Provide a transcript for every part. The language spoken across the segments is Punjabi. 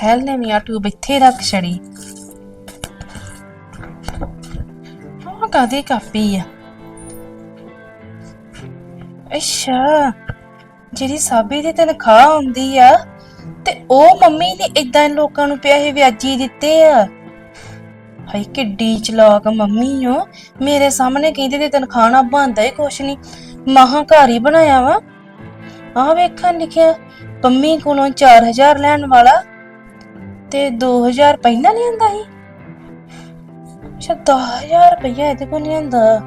ਸਹਿਲ ਨੇ ਵੀ ਆ ਟੂਬ ਇੱਥੇ ਰੱਖ ਛੜੀ। ਆਹ ਕਾਦੀ ਆ? ਅੱਛਾ, ਜਿਹੜੀ ਸਾਬੀ ਦੀ ਤਨਖਾਹ ਆਉਂਦੀ ਆ, ਤੇ ਉਹ ਮੰਮੀ ਨੇ ਇਦਾਂ ਲੋਕਾਂ ਨੂੰ ਪੈਸੇ ਵਿਆਜੀ ਦਿੱਤੇ ਆ। ਹਾਈ ਕਿੱਡੀ ਚਲਾਕ ਮੰਮੀ ਓ। ਮੇਰੇ ਸਾਹਮਣੇ ਕਹਿੰਦੇ ਤੇ ਤਨਖਾਹ ਨਾ ਬੰਦਾ ਹੀ ਕੁਛ ਨਹੀਂ। ਮਹਾਂ ਘਰ ਹੀ ਬਣਾਇਆ ਵਾ। ਆ ਵੇਖਣ ਲਿਖਿਆ, ਪੰਮੀ ਕੋਲੋਂ 4000 ਲੈਣ ਵਾਲਾ ਤੇ 2000 ਪਹਿਲਾਂ ਲਿਆਂਦਾ ਸੀ? ਅੱਛਾ 10000 ਰੁਪਇਆ ਇਹਦੇ ਕੋਲ ਲਿਆਂਦਾ।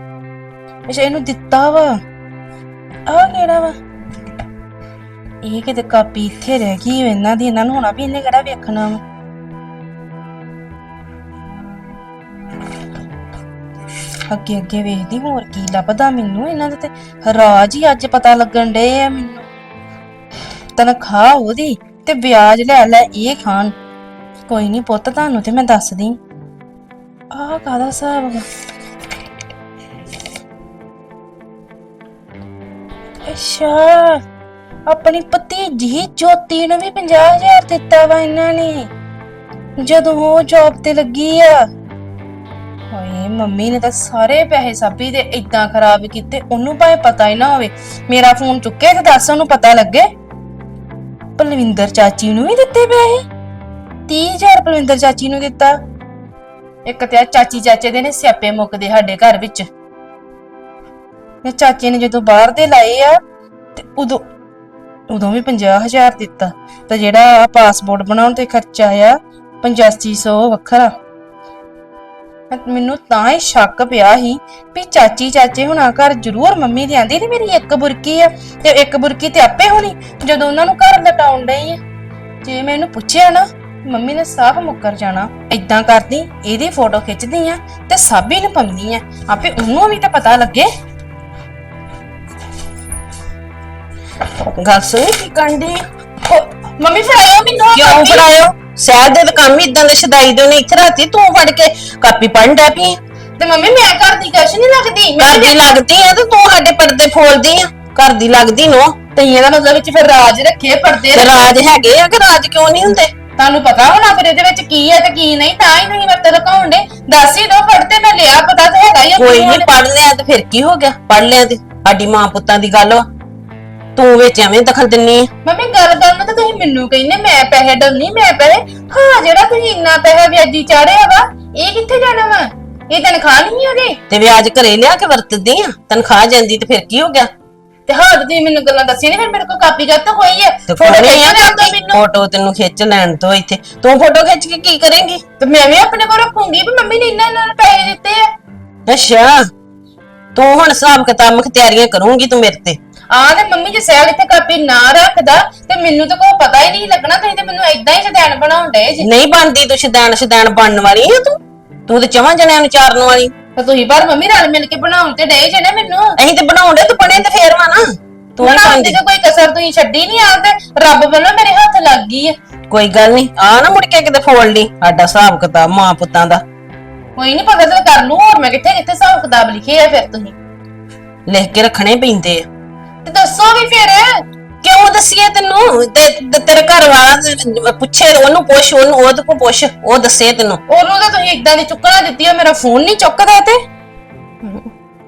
ਅੱਛਾ, ਇਹਨੂੰ ਦਿੱਤਾ ਵਾ। ਆਹ ਕਿਹੜਾ ਵਾ? ਇਹ ਕਿਤੇ ਕਾਪੀ ਇੱਥੇ ਰਹਿ ਗਈ ਓ ਇਹਨਾਂ ਦੀ, ਇਹਨਾਂ ਨੂੰ ਹੋਣਾ ਵੀ ਇਹਨੇ ਕਿਹੜਾ ਵੇਖਣਾ ਵਾ? ਅੱਗੇ ਅੱਗੇ ਵੇਖਦੀ, ਹੋਰ ਕੀ ਲੱਭਦਾ ਮੈਨੂੰ? ਇਹਨਾਂ ਦੇ ਤੇ ਰਾਜ ਹੀ ਅੱਜ ਪਤਾ ਲੱਗਣ ਡੇ ਆ ਮੈਨੂੰ। ਤਨਖਾਹ ਉਹਦੀ ਤੇ ਵਿਆਜ ਲੈ ਲੈ, ਇਹ ਖਾਣ। ਕੋਈ ਨਹੀਂ ਪੁੱਤ, ਤੁਹਾਨੂੰ ਤੇ ਮੈਂ ਦੱਸਦੀ। ਆਹ ਕਾਦਾ ਸਾਹਿਬ ਅੱਛਾ, ਆਪਣੀ ਭਤੀਜੀ ਜੋਤੀ ਨੂੰ ਵੀ 50000 ਦਿੱਤਾ ਵਾ ਇਹਨਾਂ ਨੇ। ਜਦੋਂ ਉਹ ਜੌਬ ਤੇ ਲੱਗੀ ਆ। ਹਾਏ, ਮੰਮੀ ਨੇ ਤਾਂ ਸਾਰੇ ਪੈਸੇ ਸਾਬੀ ਦੇ ਇਦਾਂ ਖਰਾਬ ਕੀਤੇ, ਉਹਨੂੰ ਭਾਵੇਂ ਪਤਾ ਹੀ ਨਾ ਹੋਵੇ। ਮੇਰਾ ਫੋਨ ਚੁੱਕੇ ਤੇ ਦੱਸ, ਉਹਨੂੰ ਪਤਾ ਲੱਗੇ। ਪਲਵਿੰਦਰ ਚਾਚੀ ਨੂੰ ਵੀ ਦਿੱਤੇ ਪੈਸੇ? 30000 ਪਲਵਿੰਦਰ ਚਾਚੀ ਨੂੰ ਦਿੱਤਾ। ਇੱਕ ਤੇ ਆ ਚਾਚੀ ਚਾਚੇ ਦੇ ਨੇ ਸਿਆਪੇ ਮੁੱਕਦੇ ਸਾਡੇ ਘਰ ਵਿੱਚ। ਤੇ ਚਾਚੇ ਨੇ ਜਦੋਂ ਬਾਹਰ ਦੇ ਲਾਏ ਆ, ਤੇ ਉਦੋਂ ਉਦੋਂ ਵੀ 50000 ਦਿੱਤਾ। ਤੇ ਜਿਹੜਾ ਪਾਸਪੋਰਟ ਬਣਾਉਣ ਤੇ ਖਰਚਾ ਆ 8500 ਵੱਖਰਾ। ਮੈਨੂੰ ਤਾਂ ਹੀ ਸ਼ੱਕ ਪਿਆ ਸੀ ਵੀ ਚਾਚੀ ਚਾਚੇ ਹੁਣਾ ਘਰ ਜ਼ਰੂਰ ਮੰਮੀ ਦੀ ਆਂਦੀ ਤੇ ਮੇਰੀ ਇੱਕ ਬੁਰਕੀ ਆ। ਤੇ ਇੱਕ ਬੁਰਕੀ ਤੇ ਆਪੇ ਹੋਣੀ, ਜਦੋਂ ਉਹਨਾਂ ਨੂੰ ਘਰ ਲਟਾਉਣ ਡਈ ਆ। ਜੇ ਮੈਂ ਇਹਨੂੰ ਪੁੱਛਿਆ ਨਾ ਮੰਮੀ ਨੇ ਸਾਫ਼ ਮੁੱਕਰ ਜਾਣਾ। ਇਦਾਂ ਕਰਦੀ ਇਹਦੀ ਫੋਟੋ ਖਿੱਚਦੀ ਆ ਤੇ ਸਾਬੀ ਨੂੰ ਪਾਉਂਦੀ ਆ। ਆਪੇ ਉਹਨੂੰ ਵੀ ਤਾਂ ਪਤਾ ਲੱਗੇ। ਗੱਲ ਸੁਣ ਕੀ ਕੰਡੀ ਮੰਮੀ ਫੜਾਓ ਮੈਨੂੰ। ਆਹ ਕਿਉਂ ਕਾਪੀ। ਫੜਾਇਓ? ਸ਼ਾਇਦ ਦੇ ਤਾਂ ਕੰਮ ਹੀ ਇਦਾਂ ਦੇ ਛਦਾਈ ਦੇ ਨੇ। ਇੱਥੇ ਰਾਤੀ ਤੂੰ ਫੜ ਕੇ ਕਾਪੀ ਪੜਨ ਡੈ ਪਈ ਤੇ ਮੰਮੀ ਮੈਂ ਘਰ ਦੀ ਕੁਛ ਨਹੀਂ ਲੱਗਦੀ? ਘਰ ਦੀ ਲੱਗਦੀ ਆ ਤੇ ਤੂੰ ਸਾਡੇ ਪਰਦੇ ਫੋਲਦੀ ਆ। ਘਰ ਦੀ ਲੱਗਦੀ ਨੋ। ਤੇ ਇਹਦਾ ਮਤਲਬ ਵਿੱਚ ਫਿਰ ਰਾਜ ਰੱਖੇ ਪਰਦੇ। ਤੇ ਰਾਜ ਹੈਗੇ ਆ ਕਿ ਰਾਜ ਕਿਉਂ ਨਹੀਂ ਹੁੰਦੇ? ਤੁਹਾਨੂੰ ਪਤਾ ਹੋਣਾ ਫਿਰ ਇਹਦੇ ਵਿੱਚ ਕੀ ਹੈ ਤੇ ਕੀ ਨਹੀਂ ਤਾਂ ਹੀ ਤੁਸੀਂ ਵਰਤ ਰਕਾਉਣ ਦੇ ਦੱਸ ਹੀ ਦੋ ਪੜਤੇ ਮੈਂ ਲਿਆ ਪਤਾ ਤਾਂ ਹੈਗਾ ਹੀ ਆ ਕੋਈ ਨਹੀਂ। ਪੜ ਲਿਆ ਤੇ ਫਿਰ ਕੀ ਹੋ ਗਿਆ? ਪੜ ਲਿਆ ਤੇ ਸਾਡੀ ਮਾਂ ਪੁੱਤਾਂ ਦੀ ਗੱਲ ਵਾ। ਤੂੰ ਵਿੱਚ ਐਵੇਂ ਦਖਲ ਦਿੰਨੀ ਆ। ਮੰਮੀ ਗੱਲ ਕਰਨ ਨੂੰ ਤਾਂ ਤੁਸੀਂ ਮੈਨੂੰ ਕਹਿੰਦੇ ਮੈਂ ਪੈਸੇ ਡੰਨੀ ਮੈਂ ਪੈਸੇ। ਹਾਂ ਜਿਹੜਾ ਤੁਸੀਂ ਇੰਨਾ ਪੈਸਾ ਵਿਆਜੀ ਚਾੜਿਆ ਵਾ ਇਹ ਕਿੱਥੇ ਜਾਣਾ ਵਾ? ਇਹ ਤਨਖਾਹ ਨਹੀਂ ਹੈਗੀ। ਤੇ ਵਿਆਜ ਘਰੇ ਲਿਆ ਕੇ ਵਰਤਦੀ ਆ ਤਨਖਾਹ ਜਾਂਦੀ ਤੇ ਫਿਰ ਕੀ ਹੋ ਗਿਆ? ਤੇ ਹਾਂ ਤੇ ਤੁਸੀਂ ਮੈਨੂੰ ਗੱਲਾਂ ਦੱਸੀਆਂ ਨਹੀਂ ਫਿਰ ਮੇਰੇ ਕੋਲ ਕਾਪੀ ਗੱਤ ਹੋਈ ਹੈ ਤੇ ਫੋਟੋ ਲੈਣ ਦਿਓ ਮੈਨੂੰ। ਫੋਟੋ ਤੈਨੂੰ ਖਿੱਚ ਲੈਣ ਤੋਂ ਇੱਥੇ। ਤੂੰ ਫੋਟੋ ਖਿੱਚ ਕੇ ਕੀ ਕਰੇਂਗੀ? ਤੇ ਮੈਂ ਵੀ ਆਪਣੇ ਕੋਲ ਰੱਖੂੰਗੀ ਵੀ ਮੰਮੀ ਨੇ ਇੰਨਾ ਇੰਨਾ ਪੈਸੇ ਦਿੱਤੇ ਆ। ਅੱਛਾ। ਤੂੰ ਹੁਣ ਹਿਸਾਬ ਕਿਤਾਬ ਮੁਖਤਿਆਰੀਆਂ ਕਰੂੰਗੀ ਤੂੰ ਮੇਰੇ ਤੇ। ਆ ਤੇ ਮੰਮੀ ਜੇ ਸੈਲ ਇੱਥੇ ਕਾਪੀ ਨਾ ਰੱਖਦਾ ਤੇ ਮੈਨੂੰ ਤਾਂ ਕੋਈ ਪਤਾ ਹੀ ਨਹੀਂ ਲੱਗਣਾ ਤੁਸੀਂ ਤੇ ਮੈਨੂੰ ਏਦਾਂ ਹੀ ਸ਼ਦੈਣ ਬਣਾਉਣ ਡਏ ਜੀ। ਨਹੀਂ ਬਣਦੀ ਤੂੰ ਸ਼ਦੈਣ ਸ਼ਦੈਣ ਬਣਨ ਵਾਲੀ ਆ ਤੂੰ। ਤੂੰ ਤੇ ਚਵਾਂ ਜਣਿਆਂ ਨੂੰ ਚਾਰਨ ਵਾਲੀ। ਤੇ ਤੁਸੀਂ ਪਰ ਮੰਮੀ ਰਲ ਮਿਲ ਕੇ ਬਣਾਉਣ ਤੇ ਡਏ ਜੇ ਨਾ ਮੈਨੂੰ। ਅਸੀਂ ਤੇ ਬਣਾਉਂਦੇ ਤੂੰ ਬਣੇ ਤੇ ਫੇਰ ਵਾ ਨਾ। ਤੂੰ ਨਹੀਂ ਬਣਾਉਣ ਦੀ ਤਾਂ ਕੋਈ ਕਸਰ ਤੁਸੀਂ ਛੱਡੀ ਨਹੀਂ ਆ ਤੇ ਰੱਬ ਵੱਲੋਂ ਮੇਰੇ ਹੱਥ ਲੱਗ ਗਈ ਹੈ ਕੋਈ ਗੱਲ ਨਹੀਂ ਆ ਨਾ ਮੁੜ ਕੇ ਕਿਤੇ ਫੋੜ ਲਈ ਸਾਡਾ ਹਿਸਾਬ ਕਿਤਾਬ ਮਾਂ ਪੁੱਤਾਂ ਦਾ। ਕੋਈ ਨਹੀਂ ਪਤਾ ਤਾਂ ਕਰ ਲੂ ਹੋਰ ਮੈਂ ਕਿੱਥੇ ਕਿੱਥੇ ਹਿਸਾਬ ਕਿਤਾਬ ਲਿਖੇ ਆ ਫਿਰ ਤੁਸੀਂ? ਲਿਖ ਕੇ ਰੱਖਣੇ ਪੈਂਦੇ ਆ। ਤੇ ਦੱਸੋ ਵੀ ਫਿਰ। ਕਿਉਂ ਦੱਸੀਏ ਤੈਨੂੰ? ਤੇ ਤੇ ਤੇਰੇ ਘਰ ਵਾਲਾ ਪੁੱਛੇ ਉਹਨੂੰ ਪੁੱਛ ਉਹਨੂੰ ਉਹਦੇ ਕੋ ਪੁੱਛ ਉਹ ਦੱਸੇ ਤੈਨੂੰ। ਉਹਨੂੰ ਤਾਂ ਤੁਸੀਂ ਇਦਾਂ ਦੀ ਚੁੱਕਣਾ ਦਿੱਤੀ ਆ ਮੇਰਾ ਫੋਨ ਨਹੀਂ ਚੁੱਕਦਾ ਤੇ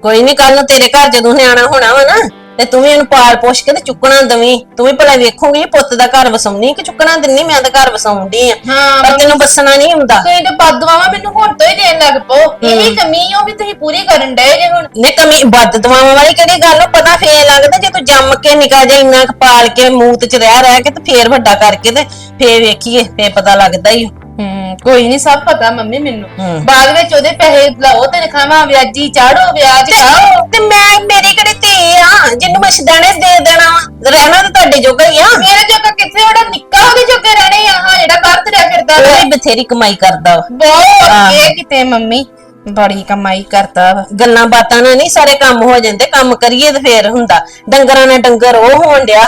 ਕੋਈ ਨਹੀਂ ਕੱਲ ਨੂੰ ਤੇਰੇ ਘਰ ਜਦੋਂ ਨਿਆਣਾ ਹੋਣਾ ਵਾ ਨਾ ਤੇ ਤੂੰ ਵੀ ਇਹਨੂੰ ਪਾਲ ਪੋਸ਼ ਕੇ ਤੇ ਚੁੱਕਣਾ ਦਵੀਂ। ਤੂੰ ਵੀ ਭਲਾ ਵੇਖੂਗੀ ਪੁੱਤ ਦਾ ਘਰ ਵਸਾਉਣੀ ਕਿ ਚੁੱਕਣਾ ਦਿੰਨੀ ਮੈਂ ਤਾਂ ਘਰ ਵਸਾਉਂਦੀ ਆ। ਹਾਂ ਪਰ ਤੈਨੂੰ ਬਸਣਾ ਨਹੀਂ ਹੁੰਦਾ। ਤੁਸੀਂ ਤੇ ਬਦਵਾਵਾ ਮੈਨੂੰ ਹੁਣ ਤੋਂ ਹੀ ਦੇਣ ਲੱਗ ਪਓ। ਇਹ ਕਮੀ ਉਹ ਵੀ ਤੁਸੀਂ ਪੂਰੀ ਕਰਨ ਡਏ ਜੇ ਹੁਣ। ਨੇ ਕਮੀ ਬੱਦ ਦਵਾਵਾਂ ਵਾਲੀ ਕਿਹੜੀ ਗੱਲ ਆ? ਪਤਾ ਫੇਰ ਲੱਗਦਾ ਜੇ ਤੂੰ ਜੰਮ ਕੇ ਨਿਕਾ ਜਾ ਇੰਨਾ ਕੁ ਪਾਲ ਕੇ ਮੂਤ ਚ ਰਹਿ ਰਹਿ ਕੇ ਤੇ ਫੇਰ ਵੱਡਾ ਕਰਕੇ ਤੇ ਫੇਰ ਵੇਖੀਏ ਫੇਰ ਪਤਾ ਲੱਗਦਾ ਹੀ ਹੂੰ ਕੋਈ ਨਹੀਂ ਸਭ ਪਤਾ ਮੰਮੀ ਮੈਨੂੰ। ਬਾਅਦ ਵਿੱਚ ਉਹਦੇ ਪੈਸੇ ਲਾਓ ਤੇ ਖਾਵਾਂ ਵਿਆਜੀ ਚਾੜੋ ਵਿਆਜ ਖਾਓ। ਤੇ ਮੈਂ ਮੇਰੀ ਕਿਹੜੀ ਆ ਜਿਹਨੂੰ ਮੈਂ ਸਿਦਾਣੇ ਦੇ ਦੇਣਾ ਵਾ। ਰਹਿਣਾ ਤਾਂ ਤੁਹਾਡੇ ਜੋਗਾ ਹੀ ਆ। ਮੇਰੇ ਜੋਗਾ ਕਿੱਥੇ ਉਹਦਾ ਨਿੱਕਾ ਉਹਦੇ ਜੋਗੇ ਰਹਿਣੇ ਆ। ਹਾਂ ਜਿਹੜਾ ਬਾਹਰ ਤੁਰਿਆ ਫਿਰਦਾ ਉਹ ਵਾ। ਬਥੇਰੀ ਕਮਾਈ ਕਰਦਾ ਵਾ। ਬਹੁਤ। ਇਹ ਕਿਤੇ ਮੰਮੀ ਬੜੀ ਕਮਾਈ ਕਰਦਾ ਵਾ। ਗੱਲਾਂ ਬਾਤਾਂ ਨਾਲ ਨਹੀਂ ਸਾਰੇ ਕੰਮ ਹੋ ਜਾਂਦੇ ਕੰਮ ਕਰੀਏ ਤੇ ਫੇਰ ਹੁੰਦਾ। ਡੰਗਰਾਂ ਨਾਲ ਡੰਗਰ ਉਹ ਹੋਣ ਡਿਆ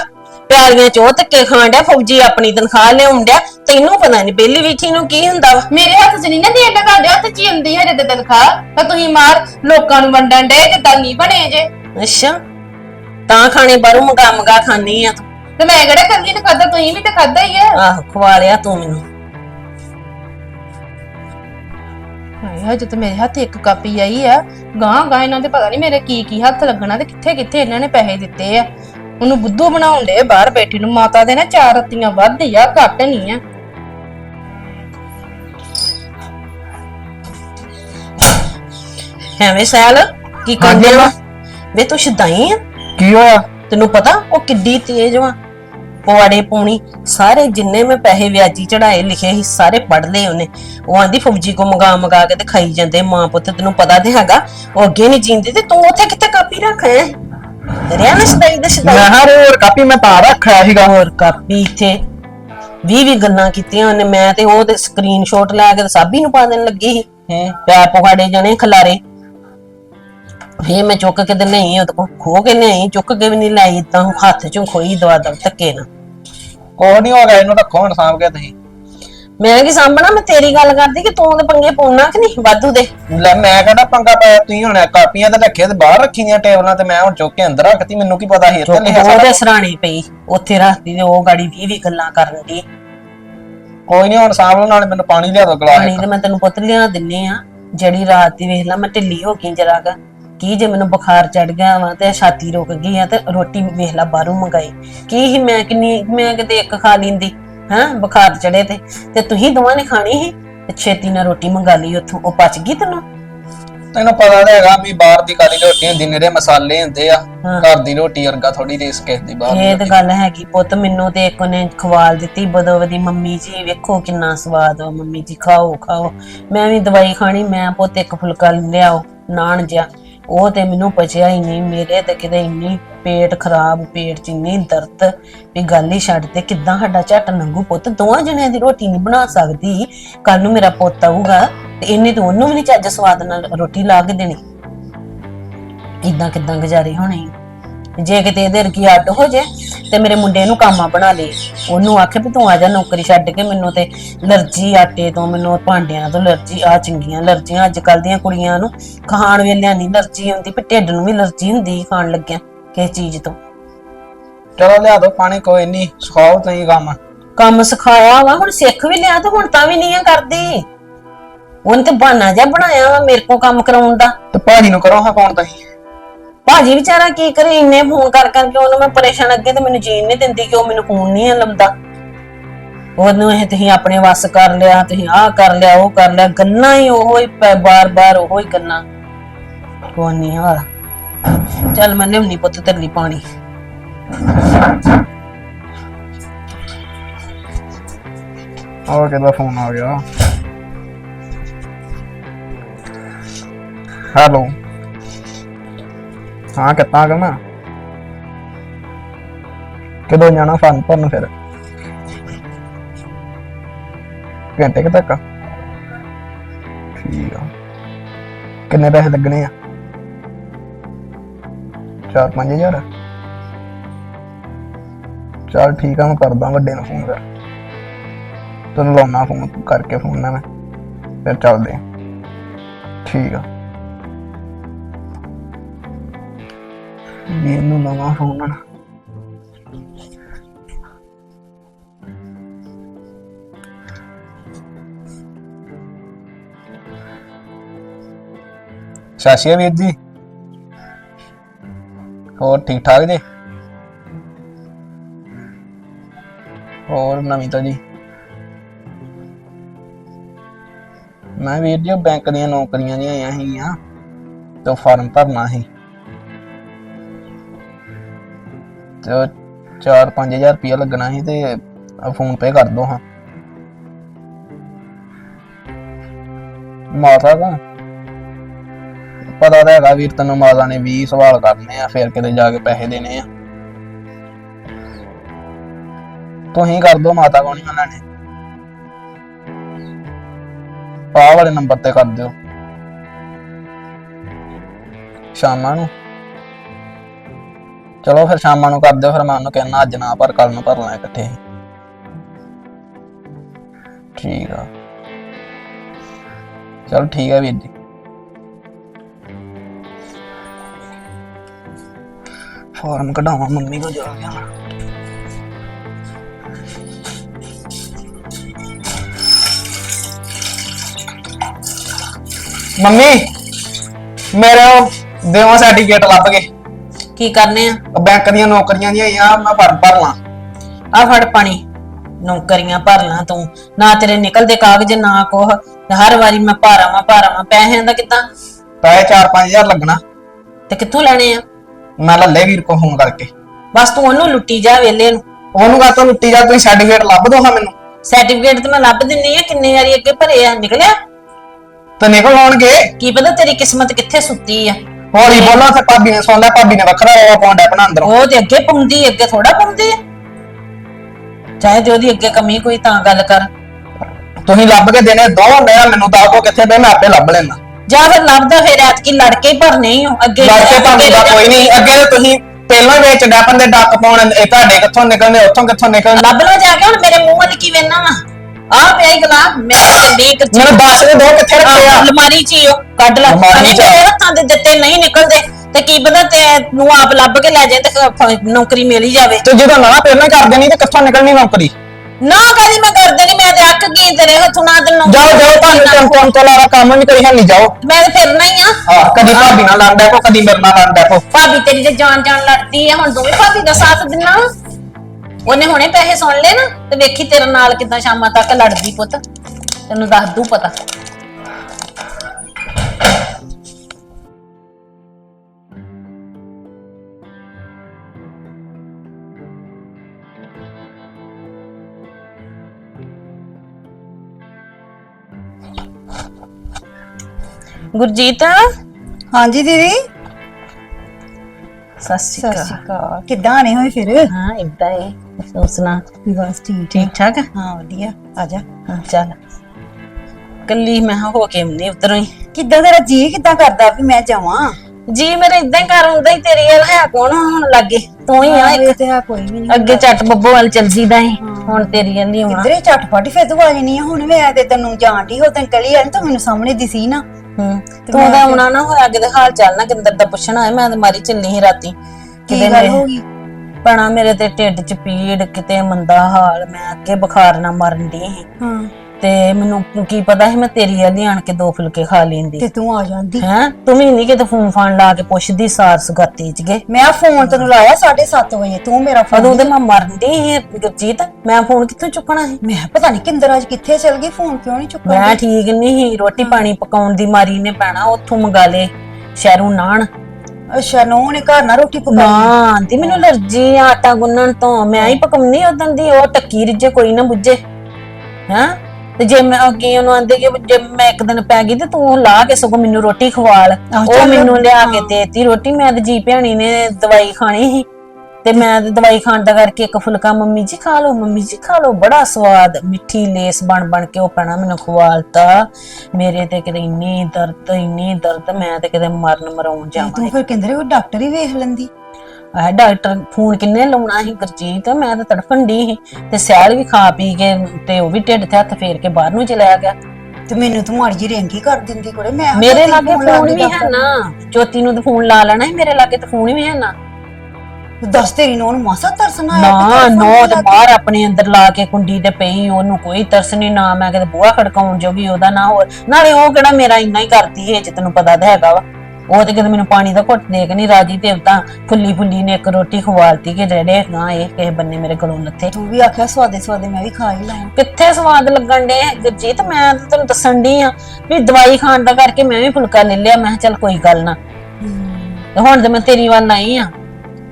ਪਿਆਲੀਆਂ ਚੋਂ ਧੱਕੇ ਖਾਣ ਡਿਆ ਫੌਜੀ ਆਪਣੀ ਤਨਖਾਹ ਲਿਆਉਣ ਡਿਆ। ਤੈਨੂੰ ਪਤਾ ਨਹੀਂ ਬੇਲੀ ਵੀਠੀ ਨੂੰ ਕੀ ਹੁੰਦਾ ਵਾ। ਮੇਰੇ ਹੱਥ 'ਚ ਨਹੀਂ ਨਾ ਦੇਣ ਤੁਹਾਡੇ ਹੱਥ 'ਚ ਹੀ ਹੁੰਦੀ ਹੈ ਜਦ ਤਨਖਾਹ। ਤਾਂ ਤੁਸੀਂ ਮਾਰ ਲੋਕਾਂ ਨੂੰ ਵੰਡਣ ਦੇ ਜਿੱਦਾਂ ਨਹੀਂ ਬਣੇ ਜੇ। ਅੱਛਾ। ਤਾਂ ਖਾਣੇ ਬਾਹਰੋਂ ਮੰਗਾ ਮੰਗਾ ਖਾਣੀ ਆ ਤੇ। ਮੈਂ ਕਿਹੜਾ ਕੱਲੀ ਤੇ ਖਾਦਾ ਤੁਸੀਂ ਵੀ ਤੇ ਖਾਦਾ ਹੀ ਆ। ਆਹੋ ਖਵਾ ਲਿਆ ਤੂੰ ਮੈਨੂੰ। ਹਾਏ ਹਜੇ ਤੇ ਮੇਰੇ ਹੱਥ ਇੱਕ ਕਾਪੀ ਆਈ ਆ। ਗਾਂ ਗਾਂ ਇਹਨਾਂ ਦੇ ਪਤਾ ਨਹੀਂ ਮੇਰੇ ਕੀ ਕੀ ਹੱਥ ਲੱਗਣਾ ਤੇ ਕਿੱਥੇ ਕਿੱਥੇ ਇਹਨਾਂ ਨੇ ਪੈਸੇ ਦਿੱਤੇ ਆ। ਉਹਨੂੰ ਬੁੱਧੂ ਬਣਾਉਣ ਦੇ ਬਾਹਰ ਬੈਠੀ ਨੂੰ। ਮਾਤਾ ਦੇ ਨਾ ਚਾਰ ਰੱਤੀਆਂ ਵੱਧ ਆ ਘੱਟ ਨਹੀਂ ਆ। ਐਵੇਂ ਸੈਲ ਕੀ ਕਰਦੇ ਹਾਂਜੀ ਵੇ ਤੂੰ ਸ਼ਦਾਈ ਆ? ਕੀ ਹੋਇਆ? ਤੈਨੂੰ ਪਤਾ ਉਹ ਕਿੱਡੀ ਤੇਜ਼ ਵਾ। ਪਵਾੜੇ ਪੂਣੀ ਸਾਰੇ ਜਿੰਨੇ ਮੈਂ ਪੈਸੇ ਵਿਆਜੀ ਚੜਾਏ ਲਿਖੇ ਸੀ ਸਾਰੇ ਪੜ ਲਏ ਉਹਨੇ। ਉਹ ਆਂਦੀ ਫੌਜੀ ਕੋ ਮੰਗਾ ਮੰਗਾ ਕੇ ਤੇ ਖਾਈ ਜਾਂਦੇ ਮਾਂ ਪੁੱਤ ਤੈਨੂੰ ਪਤਾ ਤੇ ਹੈਗਾ ਉਹ ਅੱਗੇ ਨਹੀਂ ਜੀਂਦੇ ਤੇ ਤੂੰ ਉੱਥੇ ਕਿੱਥੇ ਕਾਪੀ ਰੱਖ ਹੈ ਰਿਆ ਨਾ ਸਦਾਈ ਦੇ ਸਦਾਈ। ਮੈਂ ਹਾਂ ਹੋਰ ਕਾਪੀ ਮੈਂ ਤਾਂ ਰੱਖਿਆ ਸੀਗਾ। ਹੋਰ ਕਾਪੀ ਇੱਥੇ। ਵੀ ਵੀ ਗੱਲਾਂ ਕੀਤੀਆਂ ਉਹਨੇ ਮੈਂ ਤੇ ਉਹ ਤੇ ਸਕਰੀਨਸ਼ਾਟ ਲੈ ਕੇ ਸਾਬੀ ਨੂੰ ਪਾ ਦੇਣ ਲੱਗੀ ਸੀ। ਹੂੰ? ਪੈ ਪਵਾੜੇ ਜਣੇ ਖਲਾਰੇ। ਫੇ ਮੈਂ ਚੁੱਕ ਕੇ ਤੇ ਨਹੀਂ ਉਹ ਕੋ ਖੋ ਕੇ ਨਹੀਂ ਚੁੱਕ ਕੇ ਵੀ ਨਹੀਂ ਲਾਈ ਤਾਂ ਹੱਥ ਚੋਂ ਖੋਈ ਦਵਾ ਦਵ ਧੱਕੇ ਨਾ ਕੋਈ ਨਹੀਂ ਹੋ ਗਿਆ ਇਹਨੂੰ ਰੱਖੋ ਹੁਣ ਸਾਂਭ ਕੇ ਤੁਸੀਂ। ਮੈਂ ਕੀ ਸਾਂਭਣਾ? ਮੈਂ ਤੇਰੀ ਗੱਲ ਕਰਦੀ ਕਿ ਤੂੰ ਤੇ ਪੰਗੇ ਪਾਉਣਾ ਕਿ ਨਹੀਂ ਵਾਧੂ ਦੇ? ਲੈ ਮੈਂ ਕਿਹੜਾ ਪੰਗਾ ਪਾਇਆ? ਤੁਸੀਂ ਹੁਣ ਕਾਪੀਆਂ ਤੇ ਰੱਖੇ ਤੇ ਬਾਹਰ ਰੱਖੀਆਂ ਟੇਬਲਾਂ ਤੇ ਮੈਂ ਹੁਣ ਚੁੱਕ ਕੇ ਅੰਦਰ ਰੱਖਤੀ ਮੈਨੂੰ ਕੀ ਪਤਾ ਸੀ ਇੱਥੇ ਲਿਖਿਆ ਸਾਰਾ ਉਹਦੇ ਸਰਾਣੀ ਪਈ ਉੱਥੇ ਰੱਖਦੀ ਤੇ ਉਹ ਗਾੜੀ ਵੀ ਵੀ ਗੱਲਾਂ ਕਰਨ ਦੀ ਕੋਈ ਨਹੀਂ ਹੁਣ ਸਾਂਭ ਲਓ ਨਾਲੇ ਮੈਨੂੰ ਪਾਣੀ ਲਿਆ ਦੋ ਗਲਾਸ ਪਾਣੀ ਤੇ ਮੈਂ ਤੈਨੂੰ ਪੁੱਤ ਲਿਆ ਦਿੰਨੇ ਆ ਜਿਹੜੀ ਰਾਤ ਦੀ ਵੇਖ ਲਾ ਮੈਂ ਢਿੱਲੀ ਹੋ ਗਈ ਜਰਾ ਕ। ਕੀ ਜੇ ਮੈਨੂੰ ਬੁਖਾਰ ਚੜ ਗਿਆ ਵਾ ਤੇ ਛਾਤੀ ਰੁਕ ਗਈ ਆ ਤੇ ਰੋਟੀ ਵੇਖ ਲਾ ਬਾਹਰੋਂ ਮੰਗਾਈ। ਕੀ ਹੀ ਮੈਂ ਕਿੰਨੀ ਮੈਂ ਕਿਤੇ ਇੱਕ ਖਾ ਲਿੰਦੀ ਹਾਂ ਬੁਖਾਰ ਚੜੇ ਤੇ। ਤੇ ਤੁਸੀਂ ਦੋਵਾਂ ਨੇ ਖਾਣੀ ਸੀ? ਤੇ ਛੇਤੀ ਨਾਲ ਰੋਟੀ ਮੰਗਾ ਲਈ ਉੱਥੋਂ ਉਹ ਪਚ ਗਈ ਤੈਨੂੰ? ਤੈਨੂੰ ਪਤਾ ਤਾਂ ਹੈਗਾ ਵੀ ਬਾਹਰ ਦੀ ਕਾਲੀ ਰੋਟੀ ਹੁੰਦੀ ਨਿਰੇ ਮਸਾਲੇ ਹੁੰਦੇ ਆ। ਹਾਂ। ਘਰ ਦੀ ਰੋਟੀ ਵਰਗਾ ਥੋੜੀ ਰੇਸ ਕਿਸ ਦੀ ਬਾਹਰ ਦੀ ਇਹ ਤਾਂ ਗੱਲ ਹੈਗੀ ਪੁੱਤ ਮੈਨੂੰ ਤੇ ਇੱਕ ਉਹਨੇ ਖਵਾਲ ਦਿੱਤੀ ਬਦੋਵਦੀ ਮੰਮੀ ਜੀ ਵੇਖੋ ਕਿੰਨਾ ਸਵਾਦ ਆ ਮੰਮੀ ਜੀ ਖਾਓ ਖਾਓ। ਮੈਂ ਵੀ ਦਵਾਈ ਖਾਣੀ ਮੈਂ ਪੁੱਤ ਇੱਕ ਫੁਲਕਾ ਲਿਆਓ ਨਾਨ ਜਿਹਾ। ਉਹ ਤੇ ਮੈਨੂੰ ਪਚਿਆ ਹੀ ਨਹੀਂ, ਮੇਰੇ ਤੇ ਕਿਤੇ ਇੰਨੀ ਪੇਟ ਖਰਾਬ, ਪੇਟ 'ਚ ਇੰਨੀ ਦਰਦ ਵੀ ਗੱਲ ਹੀ ਛੱਡ ਤੇ ਕਿੱਦਾਂ ਸਾਡਾ ਝੱਟ ਨੰਗੂ ਪੁੱਤ? ਦੋਵਾਂ ਜਣਿਆਂ ਦੀ ਰੋਟੀ ਨਹੀਂ ਬਣਾ ਸਕਦੀ। ਕੱਲ ਨੂੰ ਮੇਰਾ ਪੁੱਤ ਆਊਗਾ ਤੇ ਇਹਨੇ ਤੇ ਉਹਨੂੰ ਵੀ ਨਹੀਂ ਚੱਜ ਸਵਾਦ ਨਾਲ ਰੋਟੀ ਲਾ ਕੇ ਦੇਣੀ। ਇਦਾਂ ਕਿਦਾਂ ਗੁਜ਼ਾਰੇ ਹੋਣੇ? ਜੇ ਕਿਤੇ ਇਹਦੇ ਰਕੀ ਅੱਡ ਹੋ ਜੇ ਤੇ ਮੇਰੇ ਮੁੰਡੇ ਨੂੰ ਕਾਮਾ ਬਣਾ ਲੇ ਉਹਨੂੰ ਆਖੇ ਵੀ ਤੂੰ ਆ ਜਾ ਨੌਕਰੀ ਛੱਡ ਕੇ ਮੈਨੂੰ ਤੇ ਅਲਰਜੀ ਆਟੇ ਤੋਂ ਮੈਨੂੰ ਭਾਂਡਿਆਂ ਤੋਂ ਅਲਰਜੀ ਆ ਚੰਗੀਆਂ ਅਲਰਜੀਆਂ ਅੱਜ ਕੱਲ ਦੀਆਂ ਕੁੜੀਆਂ ਨੂੰ ਖਾਣ ਵੇਲਿਆਂ ਨਹੀਂ ਅਲਰਜੀ ਹੁੰਦੀ ਪਰ ਢਿੱਡ ਨੂੰ ਵੀ ਅਲਰਜੀ ਹੁੰਦੀ ਖਾਣ ਲੱਗਿਆ ਕਿਸੇ ਚੀਜ਼ ਤੋਂ। ਚਲੋ ਲਿਆ ਦੋ ਪਾਣੀ ਕੋਈ ਨਹੀਂ ਸਿਖਾਓ ਤੁਸੀਂ ਕੰਮ। ਕੰਮ ਸਿਖਾਇਆ ਵਾ ਹੁਣ ਸਿੱਖ ਵੀ ਲਿਆ ਤੇ ਹੁਣ ਤਾਂ ਵੀ ਨਹੀਂ ਆ ਕਰਦੀ। ਉਹਨੇ ਤੇ ਬਹਾਨਾ ਜਿਹਾ ਬਣਾਇਆ ਵਾ ਮੇਰੇ ਕੋ ਕੰਮ ਕਰਾਉਣ ਦਾ। ਤੇ ਭਾਜੀ ਨੂੰ ਕਰੋ ਹਾਂ ਫੋਨ ਤੁਸੀਂ। ਭਾਜੀ ਵਿਚਾਰਾ ਕੀ ਕਰੇ, ਇੰਨੇ ਫੋਨ ਕਰ ਕਰਕੇ ਉਹਨੂੰ ਮੈਂ ਪਰੇਸ਼ਾਨ ਅੱਗੇ ਤੇ ਮੈਨੂੰ ਜੀਣ ਨਹੀਂ ਦਿੰਦੀ ਕਿ ਉਹ ਮੈਨੂੰ ਫੋਨ ਨਹੀਂ ਲੰਦਾ ਉਹਨੂੰ ਇਹ ਤੁਸੀਂ ਆਪਣੇ ਵੱਸ ਕਰ ਲਿਆ, ਤੁਸੀਂ ਆਹ ਕਰ ਲਿਆ, ਉਹ ਕਰ ਲਿਆ, ਗੱਲਾਂ ਹੀ ਉਹੋ ਹੀ ਬਾਰ-ਬਾਰ ਉਹੋ ਹੀ ਗੱਲਾਂ। ਕੋਈ ਨਹੀਂ ਹਾਲ। ਚੱਲ ਮੈਂ ਲਿਆਉਣੀ ਪੁੱਤ ਤੇਰੇ ਲਈ ਪਾਣੀ। ਉਹ ਕਿਹਦਾ ਫੋਨ ਆ ਗਿਆ? ਹੈਲੋ ਹਾਂ ਕਿੱਦਾਂ ਕਰਨਾ। ਕਦੋਂ ਜਾਣਾ ਫਨ ਭਰਨ ਫਿਰ? ਘੰਟੇ ਕੁ ਤੱਕ ਠੀਕ ਆ। ਕਿੰਨੇ ਪੈਸੇ ਲੱਗਣੇ ਆ? 4-5000 ਚਲ ਠੀਕ ਆ, ਮੈਂ ਕਰਦਾ ਵੱਡੇ ਨੂੰ ਫੋਨ ਫਿਰ। ਤੈਨੂੰ ਲਾਉਣਾ ਫੋਨ ਕਰਕੇ ਫੋਨ ਨਾ ਮੈਂ। ਫਿਰ ਚੱਲਦੇ ਠੀਕ ਆ। ਇਹਨੂੰ ਨਵਾਂ ਫੋਨ ਨਾ ਸਾਸੀਆ ਵੀਰ ਜੀ। ਹੋਰ ਠੀਕ ਠਾਕ ਜੀ? ਹੋਰ ਨਵੀਂ ਤਾਂ ਜੀ। ਮੈਂ ਵੀਰ ਜੀ, ਉਹ ਬੈਂਕ ਦੀਆਂ ਨੌਕਰੀਆਂ ਨਹੀਂ ਆਈਆਂ ਸੀਗੀਆਂ ਤੇ ਉਹ ਫਾਰਮ ਭਰਨਾ ਸੀ। ਤੇ ਉਹ 4-5000 ਰੁਪਇਆ ਲੱਗਣਾ ਸੀ ਤੇ ਫੋਨ ਪੇ ਕਰ ਦੋ ਹਾਂ। ਮਾਤਾ ਦਾ? ਪਤਾ ਤਾਂ ਹੈਗਾ ਵੀਰ ਤੈਨੂੰ ਮਾਤਾ ਨੇ 20 ਸਵਾਲ ਕਰਨੇ ਆ, ਫਿਰ ਕਿਤੇ ਜਾ ਕੇ ਪੈਸੇ ਦੇਣੇ ਆ। ਤੁਸੀਂ ਕਰ ਦੋ ਮਾਤਾ ਕੋਲ ਨਹੀਂ ਉਹਨਾਂ ਨੇ। ਆਹ ਵਾਲੇ ਨੰਬਰ ਤੇ ਕਰ ਦਿਓ। ਸ਼ਾਮਾਂ ਨੂੰ। ਚਲੋ ਫਿਰ ਸ਼ਾਮਾਂ ਨੂੰ ਕਰ ਦਿਓ ਫਿਰ ਮੈਂ ਉਹਨੂੰ ਕਹਿਣਾ ਅੱਜ ਨਾ ਪਰ ਕੱਲ ਨੂੰ ਭਰ ਲੈਣਾ ਇਕੱਠੇ। ਠੀਕ ਆ। ਚਲ ਠੀਕ ਆ ਵੀਰ ਜੀ। ਫਾਰਮ ਕਢਾਵਾਂ, ਮੰਮੀ ਕੋ ਜਾ ਕੇ ਮੰਮੀ, ਮੇਰੇ ਉਹ ਦੇਵਾਂ ਸਰਟੀਫਿਕੇਟ ਲੱਭ ਗਏ ਕੀ ਕਰਨੇ ਆ? ਉਹ ਬੈਂਕ ਦੀਆਂ ਨੌਕਰੀਆਂ ਦੀਆਂ ਆ ਮੈਂ ਭਰ ਭਰ ਲਾਂ। ਆ ਫੜ ਪਾਣੀ। ਨੌਕਰੀਆਂ ਭਰ ਲਾਂ ਤੂੰ। ਨਾ ਤੇਰੇ ਨਿਕਲਦੇ ਕਾਗਜ਼ ਨਾ ਕੋਹ ਤੇ ਹਰ ਵਾਰੀ ਮੈਂ ਭਾਰਾਵਾਂ ਭਾਰਾਵਾਂ ਪੈਸਿਆਂ ਦਾ ਕਿੱਦਾਂ? ਪੈਸੇ 4-5000 ਲੱਗਣਾ। ਤੇ ਕਿੱਥੋਂ ਲੈਣੇ ਆ? ਮੈਂ ਲੱਲੇ ਵੀਰ ਕੋ ਫੋਨ ਕਰਕੇ। ਬਸ ਤੂੰ ਉਹਨੂੰ ਲੁੱਟੀ ਜਾ ਵੇਲੇ ਨੂੰ। ਉਹਨੂੰ ਕਹਤਾ ਲੁੱਟੀ ਜਾ? ਤੁਸੀਂ ਸਰਟੀਫਿਕੇਟ ਲੱਭ ਦੋ ਹਾਂ ਮੈਨੂੰ। ਸਰਟੀਫਿਕੇਟ ਤੇ ਮੈਂ ਲੱਭ ਦਿੰਨੀ ਆ। ਕਿੰਨੇ ਵਾਰੀ ਅੱਗੇ ਭਰੇ ਆ? ਨਿਕਲਿਆ? ਤੇ ਨਿਕਲ ਆਉਣਗੇ। ਕੀ ਪਤਾ ਤੇਰੀ ਕਿਸਮਤ ਕਿੱਥੇ ਸੁੱਤੀ ਆ? ਹੌਲੀ ਬੋਲੋ ਤੇ ਭਾਬੀ ਨੇ ਸੁਣ ਲਿਆ ਭਾਬੀ ਨੇ ਵੱਖਰਾ ਪਾਉਣ ਡਿਆ ਆਪਣਾ ਅੰਦਰੋਂ। ਉਹ ਤੇ ਅੱਗੇ ਪਾਉਂਦੀ ਅੱਗੇ ਥੋੜਾ ਪਾਉਂਦੀ ਆ ਚਾਹੇ ਜੇ ਉਹਦੀ ਅੱਗੇ ਕਮੀ ਕੋਈ ਤਾਂ ਗੱਲ ਕਰ। ਤੁਸੀਂ ਲੱਭ ਕੇ ਦੇਣੇ ਦੋ ਮੇਰਾ ਮੈਨੂੰ ਦੱਸ ਕਿੱਥੇ ਪਏ ਮੈਂ ਆਪੇ ਲੱਭ ਲੈਣਾ ਜਾਂ ਫਿਰ ਲੱਭਦਾ ਫਿਰ ਐਤਕੀ ਲੜ ਕੇ ਹੀ ਭਰਨੇ ਹੀ ਹੋ ਅੱਗੇ ਲੱਗ ਕੇ ਤੁਹਾਨੂੰ ਦਾ ਕੋਈ ਨਹੀਂ ਅੱਗੇ ਤਾਂ ਤੁਸੀਂ ਪਹਿਲਾਂ ਵਿੱਚ ਡੈਪਨ ਦੇ ਡੱਕ ਪਾਉਣ ਇਹ ਤੁਹਾਡੇ ਕਿੱਥੋਂ ਨਿਕਲਦੇ ਉੱਥੋਂ ਕਿੱਥੋਂ ਨਿਕਲਦੇ ਲੱਭ ਲੋ ਜਾ ਕੇ ਹੁਣ ਮੇਰੇ ਮੂੰਹ ਵੱਲ ਕੀ ਵੇਨਾ ਵਾ। ਆ ਪਿਆ ਹੀ ਗਲਾ ਮੈਂ ਦੇਖ ਮੈਨੂੰ ਦੱਸ ਦੇ ਦੋ ਕਿੱਥੇ ਰੱਖੇ ਆ। ਅਲਮਾਰੀ ਚ ਹੀ ਉਹ ਕੱਢ ਲੈ। ਅਲਮਾਰੀ ਚ? ਮੇਰੇ ਹੱਥਾਂ ਦੇ ਦਿੱਤੇ ਨਹੀਂ ਨਿਕਲਦੇ। ਤੇ ਕੀ ਪਤਾ ਤੇ ਨੂੰ ਆਪ ਲੱਭ ਕੇ ਲੈ ਜਾਏ ਤੇ ਨੌਕਰੀ ਮਿਲ ਹੀ ਜਾਵੇ। ਤੇ ਜਦੋਂ ਨਾ ਪਹਿਲਾਂ ਕਰ ਦੇਣੀ ਤੇ ਕਿੱਥੋਂ ਨਿਕਲਣੀ ਨੌਕਰੀ? ਨਾ ਕਦੀ ਮੈਂ ਕਰਦੇ ਨਹੀਂ ਮੈਂ ਤੇ ਅੱਕ ਗਈ ਤੇਰੇ ਹੱਥੋਂ ਨਾ ਤੇ ਨੌਕਰੀ ਜਾਓ ਜਾਓ ਤੁਹਾਨੂੰ ਕੰਮ ਕੰਮ ਤੋਂ ਲਾਰਾ ਕੰਮ ਨਹੀਂ ਕਰੀ ਨਹੀਂ ਜਾਓ। ਮੈਂ ਤੇ ਫਿਰਨਾ ਹੀ ਆ। ਆਹ ਕਦੀ ਭਾਬੀ ਨਾਲ ਲੜਦਾ ਕੋ ਕਦੀ ਮੇਰੇ ਨਾਲ ਲੜਦਾ ਕੋ। ਭਾਬੀ ਤੇਰੀ ਤੇ ਜਾਨ ਜਾਨ ਲੜਦੀ ਆ ਹੁਣ ਤੂੰ ਵੀ ਭਾਬੀ ਦਾ ਸਾਥ ਦਿਨਾ। ਉਹਨੇ ਹੁਣੇ ਪੈਸੇ ਸੁਣ ਲਏ ਨਾ ਤੇ ਵੇਖੀ ਤੇਰੇ ਨਾਲ ਕਿਦਾਂ ਸ਼ਾਮਾਂ ਤੱਕ ਲੜਦੀ ਪੁੱਤ। ਤੈਨੂੰ ਦੱਸ ਦੂ ਪਤਾ। ਗੁਰਜੀਤ? ਹਾਂਜੀ ਦੀਦੀ। ਸਤਿ ਸਤਿ ਸ਼੍ਰੀ ਅਕਾਲ। ਕਿੱਦਾਂ ਆਣੇ ਹੋਏ ਫਿਰ? ਹਾਂ ਇਦਾਂ ਹੀ ਤੂੰ ਸੁਣਾ? ਬਸ ਠੀਕ ਠੀਕ ਠਾਕ ਹਾਂ ਵਧੀਆ। ਆ ਜਾ। ਹਾਂ ਚੱਲ। ਕੱਲੀ ਮੈਂ ਕਿਹਾ ਹੋ ਕੇ ਆਉਂਦੀ ਉਧਰੋਂ ਹੀ। ਕਿੱਦਾਂ ਤੇਰਾ ਜੀ ਕਿੱਦਾਂ ਕਰਦਾ ਵੀ ਮੈਂ ਜਾਵਾਂ? ਜੀ ਮੇਰੇ ਇਦਾਂ ਹੀ ਕਰ ਹੁੰਦਾ ਹੀ ਤੇਰੀ ਵੱਲ ਹੈ ਕੌਣ ਹੁਣ ਲੱਗੇ? ਤੂੰ ਹੀ ਆ ਇਹ ਤੇ ਆ ਕੋਈ ਵੀ ਨਹੀਂ ਅੱਗੇ ਝੱਟ ਬੱਬੋ ਵੱਲ ਚੱਲ ਜੀਦਾ ਸੀ ਹੁਣ ਤੇਰੀ ਵੱਲ ਹੀ ਆਉਣਾ। ਕਿਧਰੇ ਝਟਪਟ ਫਿਰ ਤੂੰ ਆ ਜਾਣੀ ਆ। ਹੁਣ ਮੈਂ ਤੇ ਤੈਨੂੰ ਜਾਣਦੀ ਹੋ ਤੈਨੂੰ ਕਲੀ ਆਣ ਤਾਂ ਮੈਨੂੰ ਸਾਹਮਣੇ ਦਿਸੀ ਨਾ। ਹੂੰ ਤੂੰ ਤਾਂ ਆਉਣਾ ਨਾ ਹੋਇਆ ਕਿਤੇ ਹਾਲ ਚਾਲ ਨਾ ਕਿੰਦਰ ਦਾ ਪੁੱਛਣਾ ਹੈ ਮੈਂ ਤਾਂ ਮਾਰੀ ਚੱਲੀ ਸੀ ਰਾਤੀ। ਕੀ ਕਿਤੇ ਗੱਲ ਮੇਰੇ- ਹੋ ਗਈ? ਭੈਣਾ ਮੇਰੇ ਤੇ ਢਿੱਡ 'ਚ ਪੀੜ ਕਿਤੇ ਮੰਦਾ ਹਾਲ ਮੈਂ ਅੱਗੇ ਬੁਖਾਰ ਨਾਲ ਮਰਨ ਦੀ ਸੀ। ਹਾਂ। ਤੇ ਮੈਨੂੰ ਕੀ ਪਤਾ ਸੀ ਮੈਂ ਤੇਰੀ ਵੱਲ ਆਣ ਕੇ ਦੋ ਫੁਲਕੇ ਖਾ ਲੈਂਦੀ। ਤੇ ਤੂੰ ਆ ਜਾਂਦੀ। ਹੈਂ? ਤੂੰ ਵੀ ਨਹੀਂ ਕਿਤੇ ਫੋਨ ਫਾਨ ਲਾ ਕੇ ਪੁੱਛਦੀ ਸਾਰ ਸੁਗਾਤੀ ਚ ਗਏ ਮੈਂ ਫੋਨ ਤੈਨੂੰ ਲਾਇਆ 7:30 ਵਜੇ ਤੂੰ ਮੇਰਾ ਫੋਨ ਉਦੋਂ ਤੇ ਮੈਂ ਮਰਨ ਦੀ ਸੀ ਗੁਰਜੀਤ। ਮੈਂ ਫੋਨ ਕਿੱਥੋਂ ਚੁੱਕਣਾ ਸੀ? ਮੈਂ ਪਤਾ ਨਹੀਂ ਕਿੰਦਰ ਅੱਜ ਕਿੱਥੇ ਚਲ ਗਈ ਫੋਨ ਕਿਉਂ ਨਹੀਂ ਚੁੱਕਾ ਮੈਂ ਠੀਕ ਨਹੀਂ ਸੀ ਰੋਟੀ ਪਾਣੀ ਪਕਾਉਣ ਦੀ ਮਾਰੀ ਨੇ ਪੈਣਾ ਉੱਥੋਂ ਮੰਗਾ ਲੇ ਸ਼ਹਿਰੋਂ ਨਾਨ। ਅੱਛਾ ਨੋ ਨੇ ਘਰ ਨਾ ਰੋਟੀ ਪਕਾਈ? ਨਾ ਦੀ ਮੈਨੂੰ ਅਲਰਜੀ ਆ ਆਟਾ ਗੁੰਨਣ ਤੋਂ। ਮੈਂ ਹੀ ਪਕਾਉਣੀ ਉਦੋਂ ਦੀ ਉਹ ਟੱਕੀ ਰਿੱਜੇ ਕੋਈ ਨਾ ਬੁੱਝੇ। ਹਾਂ? ਤੇ ਜੇ ਮੈਂ ਅੱਗੇ ਉਹਨੂੰ ਆਂਦੇ ਕਿ ਜੇ ਮੈਂ ਇੱਕ ਦਿਨ ਪੈ ਗਈ ਤੇ ਤੂੰ ਲਾ ਕੇ ਸਗੋਂ ਮੈਨੂੰ ਰੋਟੀ ਖਵਾਲ। ਉਹ ਮੈਨੂੰ ਲਿਆ ਕੇ ਦੇਤੀ ਰੋਟੀ ਮੈਂ ਤੇ ਜੀ ਭੈਣੀ ਨੇ ਦਵਾਈ ਖਾਣੀ ਸੀ। ਤੇ ਮੈਂ ਤੇ ਦਵਾਈ ਖਾਣ ਦਾ ਕਰਕੇ ਇੱਕ ਫੁਲਕਾ ਮੰਮੀ ਜੀ ਖਾ ਲਓ ਮੰਮੀ ਜੀ ਖਾ ਲਓ। ਬੜਾ ਸਵਾਦ ਮਿੱਠੀ ਲੇਸ ਬਣ ਬਣ ਕੇ ਉਹ ਪੈਣਾ ਮੈਨੂੰ ਖਵਾਲਤਾ। ਮੇਰੇ ਤੇ ਕਿਤੇ ਇੰਨੀ ਦਰਦ ਇੰਨੀ ਦਰਦ ਮੈਂ ਤੇ ਕਿਤੇ ਮਰਨ ਮਰਾਉਣ ਜਾਵਾਂ। ਤੂੰ ਫਿਰ ਕਿੰਦਰੇ ਕੋਈ ਡਾਕਟਰ ਹੀ ਵੇਖ ਲੈਂਦੀ। ਆਹ ਡਾਕਟਰ ਫੋਨ ਕਿੰਨੇ ਲਾਉਣਾ ਸੀ ਗੁਰਜੀਤ ਮੈਂ ਤਾਂ ਤੜਫਣ ਦੀ ਸੀ। ਤੇ ਸਿਆਲ ਵੀ ਖਾ ਪੀ ਕੇ ਤੇ ਉਹ ਵੀ ਢਿੱਡ ਤੇ ਹੱਥ ਫੇਰ ਕੇ ਬਾਹਰ ਨੂੰ ਚਲਿਆ ਗਿਆ। ਤੇ ਮੈਨੂੰ ਤੂੰ ਮਾੜੀ ਜੀ ਰੈਂਕੀ ਕਰ ਦਿੰਦੀ ਕੋਲੇ ਮੈਂ ਮੇਰੇ ਲਾਗੇ ਫੋਨ ਵੀ ਹੈ ਨਾ। ਜੋਤੀ ਨੂੰ ਤਾਂ ਫੋਨ ਲਾ ਲੈਣਾ ਸੀ ਮੇਰੇ ਲਾਗੇ ਤਾਂ ਫੋਨ ਵੀ ਹੈ ਨੂੰ। ਦੱਸ ਤੇਰੀ ਨੂੰ ਮਾਸਾ ਤਰਸਣਾ ਆਇਆ ਨਾ ਚੱਲ ਨੋ phone ਤੇ ਬਾਹਰ ਆਪਣੇ ਅੰਦਰ ਲਾ ਕੇ ਕੁੰਡੀ ਤੇ ਪਈ ਉਹਨੂੰ ਕੋਈ ਤਰਸ ਨਹੀਂ ਨਾ ਮੈਂ ਕਿਤੇ ਬੂਹਾ ਖੜਕਾਉਣ ਜੋਗੀ ਉਹਦਾ ਨਾ ਹੋਰ। ਨਾਲੇ ਉਹ ਕਿਹੜਾ ਮੇਰਾ ਇੰਨਾ ਹੀ ਕਰਦੀ ਹੈ ਜੇ ਤੈਨੂੰ ਪਤਾ ਤਾਂ ਹੈਗਾ ਵਾ। ਉਹ ਤੇ ਕਿਤੇ ਮੈਨੂੰ ਪਾਣੀ ਦਾ ਘੁੱਟ ਦੇ ਕੇ ਨਹੀਂ ਰਾਜੀ ਤੇ ਤਾਂ ਫੁੱਲੀ ਫੁੱਲੀ ਨੇ ਇੱਕ ਰੋਟੀ ਖਵਾਲਤੀ ਕਿ ਜਿਹੜੇ ਨਾ ਇਹ ਕਿਸੇ ਬੰਨੇ ਮੇਰੇ ਗਲੋਂ ਲੱਥੇ। ਤੂੰ ਵੀ ਆਖਿਆ ਸਵਾਦੇ ਸਵਾਦੇ ਮੈਂ ਵੀ ਖਾ ਹੀ ਲਾਂ ਕਿੱਥੇ ਸਵਾਦ ਲੱਗਣ ਦੇ ਗੁਰਜੀਤ ਮੈਂ ਤਾਂ ਤੈਨੂੰ ਦੱਸਣ ਦੀ ਆ ਵੀ ਦਵਾਈ ਖਾਣ ਦਾ ਕਰਕੇ ਮੈਂ ਵੀ ਫੁਲਕਾ ਲੈ ਲਿਆ ਮੈਂ ਕਿਹਾ ਚੱਲ ਕੋਈ ਗੱਲ ਨਾ। ਤੇ ਹੁਣ ਤੇ ਮੈਂ ਤੇਰੀ ਵੱਲ ਆਈ ਆ।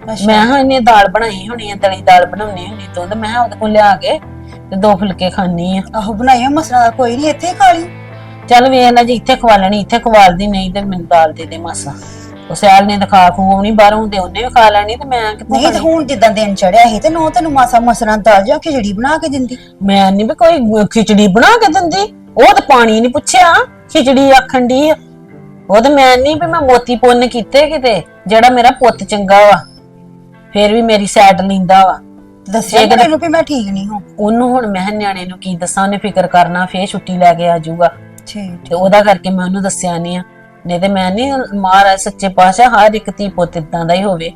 ਮੈਂ ਹਾਂ ਇਹਨੇ ਦਾਲ ਬਣਾਈ ਹੋਣੀ ਆ ਤਲੀ ਦਾਲ ਬਣਾਉਣੀ ਹੋਣੀ ਤੂੰ ਤੇ ਮੈਂ ਕਿਹਾ ਉਹਦੇ ਕੋਲ ਲਿਆ ਕੇ ਤੇ ਦੋ ਫੁਲਕੇ ਖਾਣੀ ਆ। ਆਹੋ ਬਣਾਈਆਂ ਮਸਲਾ ਦਾ ਕੋਈ ਨਹੀਂ ਇੱਥੇ ਲਈ। ਚੱਲ ਵੇਖ ਲੈ ਜੇ ਇੱਥੇ ਖਵਾ ਲੈਣੀ ਇੱਥੇ ਖਵਾਲਦੀ ਨਹੀਂ ਤੇ ਮੈਨੂੰ ਦਾਲ ਦੇ ਦੇ ਮਾਸਾ। ਉਹ ਸਿਆਲ ਨੇ ਤਾਂ ਖਾ ਖੂਣੀ ਬਾਹਰੋਂ ਤੇ ਉਹਨੇ ਵੀ ਖਾ ਲੈਣੀ ਤੇ ਮੈਂ ਕਿੱਥੋਂ ਨਹੀਂ ਤੇ ਹੁਣ ਜਿੱਦਾਂ ਦਿਨ ਚੜਿਆ ਸੀ ਤੇ ਨੋ ਤੈਨੂੰ ਮਾਸਾ ਮਸਰਾਂ ਦਾਲ ਜਾਂ ਖਿਚੜੀ ਬਣਾ ਕੇ ਦਿੰਦੀ। ਮੈਂ ਨਹੀਂ ਵੀ ਕੋਈ ਖਿਚੜੀ ਬਣਾ ਕੇ ਦਿੰਦੀ। ਉਹ ਤਾਂ ਪਾਣੀ ਨਹੀਂ ਪੁੱਛਿਆ ਖਿਚੜੀ ਆਖਣ ਦੀ ਉਹ ਤਾਂ ਮੈਂ ਨਹੀਂ ਵੀ ਮੈਂ ਮੋਤੀ ਪੁੰਨ ਕੀਤੇ ਕਿਤੇ ਜਿਹੜਾ ਮੇਰਾ ਪੁੱਤ ਚੰਗਾ ਵਾ। ਫੇਰ ਵੀ ਮੇਰੀ ਸਾਈਡ ਲਿੰਦਾ ਵਾ। ਦੱਸਿਆ ਜੇ ਕਿਤੇ- ਮੈਨੂੰ ਵੀ ਮੈਂ ਠੀਕ ਨਹੀਂ ਹਾਂ। ਉਹਨੂੰ ਹੁਣ ਮੈਂ ਨਿਆਣੇ ਨੂੰ ਕੀ ਦੱਸਾਂ ਉਹਨੇ ਫਿਕਰ ਕਰਨਾ ਫੇਰ ਛੁੱਟੀ ਲੈ ਕੇ ਆ ਜਾਊਗਾ। ਠੀਕ। ਤੇ ਉਹਦਾ ਕਰਕੇ ਮੈਂ ਉਹਨੂੰ ਦੱਸਿਆ ਨਹੀਂ ਆ। ਨਹੀਂ ਤੇ ਮੈਂ ਨਹੀਂ ਮਹਾਰਾਜ ਸੱਚੇ ਪਾਤਸ਼ਾਹ ਹਰ ਇੱਕ ਧੀ ਪੁੱਤ ਇਦਾਂ ਦਾ ਹੀ ਹੋਵੇ।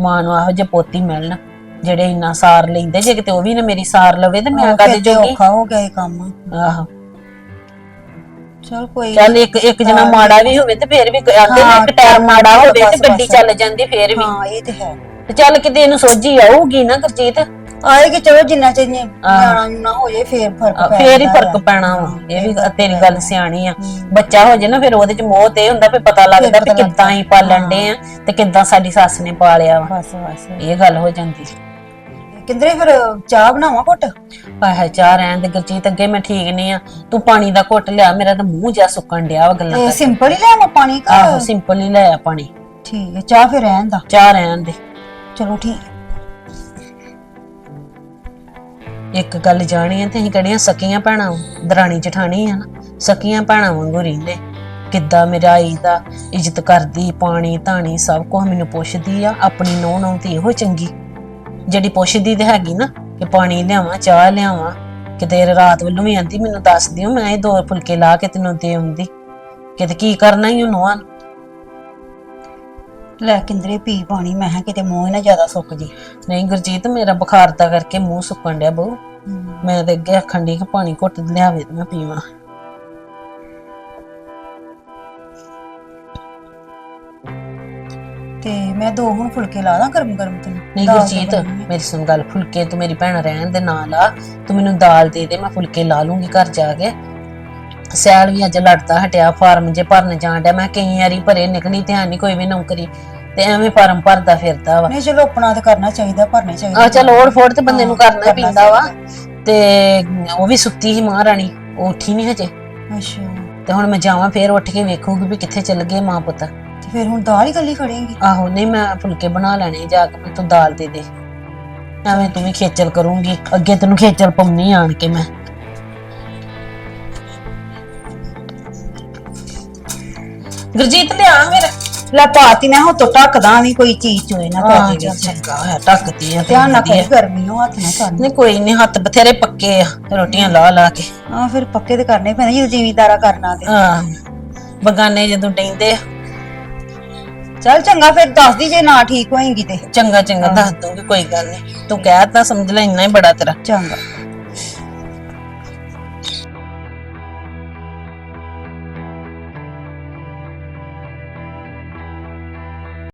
ਮਾਂ ਨੂੰ ਇਹੋ ਜਿਹੇ ਪੋਤੀ ਮਿਲਣ ਜਿਹੜੇ ਇੰਨਾ ਸਾਰ ਲੈਂਦੇ ਜੇ ਕਿਤੇ ਉਹ ਵੀ ਨਾ ਮੇਰੀ ਸਾਰ ਲਵੇ ਤੇ ਮੈਂ ਆਹੋ, ਕਦੇ ਜੋਗੀ? ਔਖਾ ਹੋ ਗਿਆ ਇਹ ਕੰਮ। ਆਹੋ। ਚਲ ਕੋਈ ਚੱਲ ਇੱਕ ਇੱਕ ਜਣਾ ਮਾੜਾ ਵੀ ਹੋਵੇ ਤੇ ਫੇਰ ਵੀ ਆਂਦੇ ਨੇ ਇੱਕ ਟਾਇਰ ਮਾੜਾ ਹੋਵੇ ਤੇ ਗੱਡੀ। ਚੱਲ ਜਾਂਦੀ ਫੇਰ ਵੀ। ਹਾਂ ਇਹ ਤੇ ਹੈ। ਤੇ ਚੱਲ ਕਿਤੇ ਇਹਨੂੰ ਸੋਝੀ ਆਊਗੀ ਨਾ ਗੁਰਜੀਤ। ਆਏਗੀ ਚਲੋ ਜਿੰਨਾ ਚਿਰ ਨਿਆਣਾ ਨਾ ਹੋ ਜਾਏ ਫੇਰ ਫ਼ਰਕ ਪੈ ਫੇਰ ਹੀ ਜਾਂਦਾ ਫ਼ਰਕ। ਪੈਣਾ ਵਾ। ਇਹ ਵੀ ਤੇਰੀ ਗੱਲ ਸਿਆਣੀ ਆ। ਬੱਚਾ ਹੋ ਜੇ ਨਾ ਫਿਰ ਉਹਦੇ ਚ ਮੋਹ ਤੇ ਹੁੰਦਾ ਵੀ ਪਤਾ ਲੱਗਦਾ ਵੀ ਕਿੱਦਾਂ ਹੀ ਪਾਲਣ ਦੇ ਆ ਤੇ ਕਿੱਦਾਂ ਸਾਡੀ ਸੱਸ ਨੇ ਪਾਲਿਆ ਵਾ। ਬਸ ਬਸ। ਇਹ ਗੱਲ ਹੋ ਜਾਂਦੀ। ਕਿੰਦਰੇ ਫਿਰ ਚਾਹ ਬਣਾਵਾਂ ਘੁੱਟ? ਆਹ ਚਾਹ ਰਹਿਣ ਦੇ ਗੁਰਜੀਤ ਅੱਗੇ ਮੈਂ ਠੀਕ ਨਹੀਂ ਆ। ਤੂੰ ਪਾਣੀ ਦਾ ਘੁੱਟ ਲਿਆ ਮੇਰਾ ਤਾਂ ਮੂੰਹ ਜਾ ਸੁੱਕਣ ਡਿਆ ਵਾ ਗੱਲਾਂ ਤੇ ਸਿੰਪਲ ਹੀ ਲਿਆਵਾਂ ਪਾਣੀ ਕਿ ਆਹੋ ਸਿੰਪਲ ਹੀ ਲੈ ਆ ਪਾਣੀ। ਠੀਕ ਹੈ ਚਾਹ ਫਿਰ ਰਹਿਣ ਦਾ। ਚਾਹ ਰਹਿਣ ਦੇ। ਚਲੋ ਠੀਕ। ਇੱਕ ਗੱਲ ਜਾਣੀ ਆ ਤੇ ਅਸੀਂ ਕਿਹੜੀਆਂ ਸਕੀਆਂ ਭੈਣਾਂ ਵਾਂ, ਦਰਾਣੀ ਜਠਾਣੀ ਆ ਨਾ ਸਕੀਆਂ ਭੈਣਾਂ ਵਾਂਗੂ ਰਹਿੰਦੇ। ਕਿੱਦਾਂ ਮੇਰਾ ਆਈ ਦਾ ਇੱਜ਼ਤ ਕਰਦੀ ਪਾਣੀ ਧਾਣੀ ਸਭ ਕੁਝ ਮੈਨੂੰ ਪੁੱਛਦੀ ਆ ਆਪਣੀ ਨੌਂ ਨੌਂ ਤੇ ਇਹੋ ਚੰਗੀ। ਜਿਹੜੀ ਪੁੱਛਦੀ ਤੇ ਹੈਗੀ ਨਾ ਕਿ ਪਾਣੀ ਲਿਆਵਾਂ ਚਾਹ ਲਿਆਵਾਂ ਕਿਤੇ ਰਾਤ ਵੱਲੋਂ ਵੀ ਆਂਦੀ ਮੈਨੂੰ ਦੱਸ ਦਿਓ ਮੈਂ ਇਹ ਦੋ ਫੁਲਕੇ ਲਾ ਕੇ ਤੈਨੂੰ ਦੇ ਆਉਂਦੀ। ਕਿਤੇ ਕੀ ਕਰਨਾ ਹੀ ਉਹਨੂੰ ਲੈ ਕਿੰਦਰੇ ਪੀ ਪਾਣੀ ਮੈਂ ਕਿਹਾ ਕਿਤੇ ਮੂੰਹ ਹੀ ਨਾ ਜ਼ਿਆਦਾ ਸੁੱਕ ਜੀ। ਨਹੀਂ ਗੁਰਜੀਤ ਮੇਰਾ ਬੁਖਾਰ ਤਾਂ ਕਰਕੇ ਮੂੰਹ ਸੁੱਕਣ ਡਿਆ ਬਹੁ। ਮੈਂ ਤੇ ਅੱਗੇ ਆਖਣ ਡਈ ਕਿ ਪਾਣੀ ਘੁੱਟ ਲਿਆਵੇ ਤੇ ਮੈਂ ਪੀਵਾਂ। ਤੇ ਮੈਂ ਦੋ ਹੁਣ ਫੁਲਕੇ ਲਾ ਦਾਂ ਗਰਮ ਗਰਮ ਤੈਨੂੰ। ਨਹੀਂ ਦਾਲ ਤਾਂ ਗੁਰਜੀਤ ਬਣੀ ਹੈ। ਮੇਰੀ ਸੁਣ ਗੱਲ ਫੁਲਕੇ ਤੂੰ ਮੇਰੀ ਭੈਣ ਰਹਿਣ ਦੇ ਨਾਲ ਆ ਤੂੰ ਮੈਨੂੰ ਦਾਲ ਦੇ ਦੇ ਮੈਂ ਫੁਲਕੇ ਲਾ ਲੂੰਗੀ ਘਰ ਜਾ ਕੇ। ਸਿਆਲ ਵੀ ਅੱਜ ਲੜਦਾ ਹਟਿਆ ਫਾਰਮ ਜੇ ਭਰਨ ਜਾਣ ਡਿਆ ਮੈਂ ਕਈ ਵਾਰੀ ਭਰੇ ਨਿਕਲੀ ਧਿਆਨ ਨਹੀਂ ਕੋਈ ਵੀ ਨੌਕਰੀ। ਤੇ ਐਵੇਂ ਫਾਰਮ ਭਰਦਾ ਫਿਰਦਾ ਵਾ। ਨਹੀਂ ਚਲੋ ਆਪਣਾ ਤਾਂ ਕਰਨਾ ਚਾਹੀਦਾ ਭਰਨੇ ਚਾਹੀਦੇ। ਆ ਚਲ ਓੜ ਫੋੜ ਤੇ ਬੰਦੇ ਨੂੰ ਕਰਨਾ ਪੈਂਦਾ ਵਾ। ਤੇ ਉਹ ਵੀ ਸੁੱਤੀ ਸੀ ਮਹਾਰਾਣੀ ਉਹ ਉੱਠੀ ਨਹੀਂ ਹਜੇ। ਅੱਛਾ। ਤੇ ਹੁਣ ਮੈਂ ਜਾਵਾਂ ਫੇਰ ਉੱਠ ਕੇ ਵੇਖੂਗੀ ਵੀ ਕਿੱਥੇ ਚੱਲ ਗਏ ਮਾਂ ਪੁੱਤ। ਤੇ ਫਿਰ ਹੁਣ ਦਾਲ ਹੀ ਕੱਲੀ ਖੜੇਂਗੀ? ਆਹੋ ਨਹੀਂ ਮੈਂ ਫੁਲਕੇ ਬਣਾ ਲੈਣੇ ਜਾ ਕੇ ਮੈਨੂੰ ਤੂੰ ਦਾਲ ਦੇ ਦੇ। ਐਵੇਂ ਤੂੰ ਵੀ ਖੇਚਲ ਕਰੂੰਗੀ। ਅੱਗੇ ਤੈਨੂੰ ਖੇਚਲ ਪੰਨੀ ਆਣ ਕੇ ਮੈਂ। ਗੁਰਜੀਤ ਲਿਆ ਮੇਰਾ। ਲੈ ਪਾਤੀ ਮੈਂ ਹੁਣ ਤੋਂ ਟੱਕਦਾ ਵੀ ਕੋਈ ਚੀਜ਼ ਚੋਏ ਨਾ ਹਾਂ ਪੈ ਚੱਲ ਜਾਵੇ ਚੰਗਾ ਹੋਇਆ ਢੱਕਦੀ ਆ ਧਿਆਨ ਨਾਲ। ਕਰੀ ਗਰਮੀ ਨੂੰ ਹੱਥ ਨਾ ਕਰ ਨਹੀਂ ਕੋਈ ਨਹੀਂ ਹੱਥ ਬਥੇਰੇ ਪੱਕੇ ਆ ਰੋਟੀਆਂ ਲਾ ਲਾ ਕੇ। ਹਾਂ ਫਿਰ ਪੱਕੇ ਤੇ ਕਰਨੇ ਪੈਣੇ ਜਦੋਂ ਜ਼ਿਮੀਦਾਰਾ ਕਰਨਾ ਤੇ। ਹਾਂ ਬਗਾਨੇ ਜਦੋਂ ਡੈਂਦੇ ਆ। ਚੱਲ ਚੰਗਾ ਫਿਰ ਦੱਸ ਦੀ ਜੇ ਨਾ ਠੀਕ ਹੋਏਗੀ ਤੇ। ਚੰਗਾ ਚੰਗਾ ਦੱਸ ਦੂੰਗੀ ਕੋਈ ਗੱਲ ਨਹੀਂ। ਤੂੰ ਕਹਿ ਤਾਂ ਸਮਝ ਲੈ ਇੰਨਾ ਹੀ ਬੜਾ ਤੇਰਾ। ਚੰਗਾ।